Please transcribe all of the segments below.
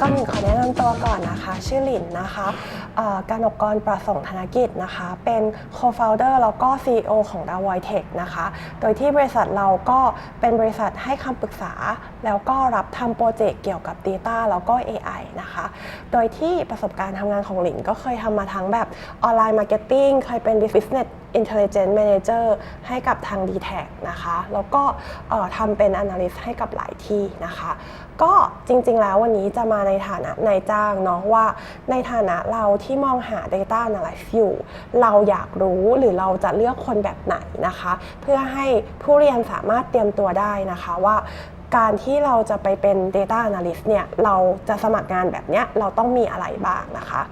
ก็หนะนำตัวก่อนนะคะเอ่อลินนะคะการอกกรประสงค์ธนกิจนะคะ เป็น co-founder แล้วก็ CEO ของ d a v o i t e c h นะคะ โดยที่บริษัทเราก็เป็นบริษัทให้คำปรึกษา แล้วก็รับทำโปรเจกต์เกี่ยวกับ Data แล้วก็ AI นะคะ โดยที่ประสบการณ์ทำงานของหลิงก็เคยทำมาทั้งแบบออนไลน์มาร์เก็ตติ้งเคยเป็น Business Intelligence Manager ให้กับทาง d t แทนะคะ แล้วก็ทำเป็น Analyst ให้กับหลายที่นะคะ ก็จริงๆแล้ววันนี้จะมาในฐานะนายจ้างเนาะว่าในฐานะเราที่มองหา Data Analyst อยู่ เราอยากรู้หรือเราจะเลือกคนแบบไหนนะคะ เพื่อให้ผู้เรียนสามารถเตรียมตัวได้นะคะว่า การที่เราจะไปเป็น Data Analyst เนี่ยเราจะสมัครงานแบบเนี้ยเราต้องมีอะไรบ้างนะคะ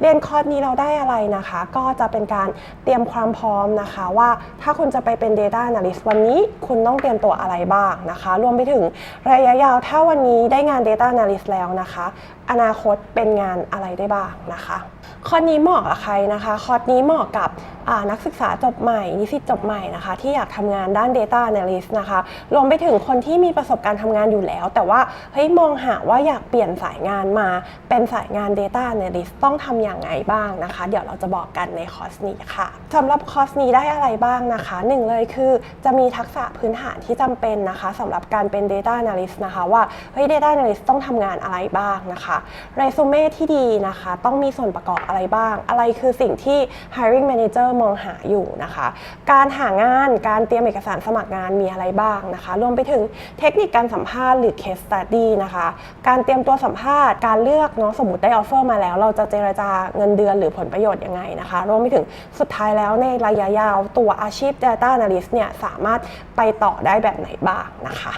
เรียนคอร์สนี้เราได้อะไรนะคะ ก็จะเป็นการเตรียมความพร้อมนะคะว่าถ้าคุณจะไปเป็น Data Analyst วันนี้คุณต้องเตรียมตัวอะไรบ้างนะคะ รวมไปถึงระยะยาวถ้าวันนี้ได้งาน Data Analyst แล้วนะคะ อนาคตเป็นงานอะไรได้บ้างนะคะคอร์สนี้เหมาะกับใครนะคะ คอร์สนี้เหมาะกับนักศึกษาจบใหม่นิสิตจบใหม่นะคะ ที่อยากทำงานด้าน Data Analyst นะคะ รวมไปถึงคนที่มีประสบการณ์การทำงานอยู่แล้ว แต่ว่าเฮ้ยมองหาว่าอยากเปลี่ยนสายงานมาเป็นสายงาน Data Analyst ต้องทำอย่างไงบ้างนะคะ เดี๋ยวเราจะบอกกันในคอร์สนี้ค่ะสำหรับคอร์สนี้ได้อะไรบ้างนะคะหนึ่งเลยคือจะมีทักษะพื้นฐานที่จำเป็นนะคะสำหรับการเป็น Data Analyst นะคะว่าเฮ้ย Data Analyst ต้องทำงานอะไรบ้างนะคะเรซูเม่ที่ดีนะคะต้องมีส่วนประกอบอะไรบ้าง อะไรคือสิ่งที่ hiring manager มองหาอยู่นะคะ การหางานการเตรียมเอกสารสมัครงานมีอะไรบ้างนะคะ รวมไปถึงเทคนิคการสัมภาษณ์หรือ case study นะคะ การเตรียมตัวสัมภาษณ์ การเลือกเนาะสมมติได้ออฟเฟอร์มาแล้ว เราจะเจรจาเงินเดือนหรือผลประโยชน์ยังไงนะคะ รวมไปถึงสุดท้ายแล้วในระยะยาวตัวอาชีพ data analyst เนี่ยสามารถไปต่อได้แบบไหนบ้างนะคะ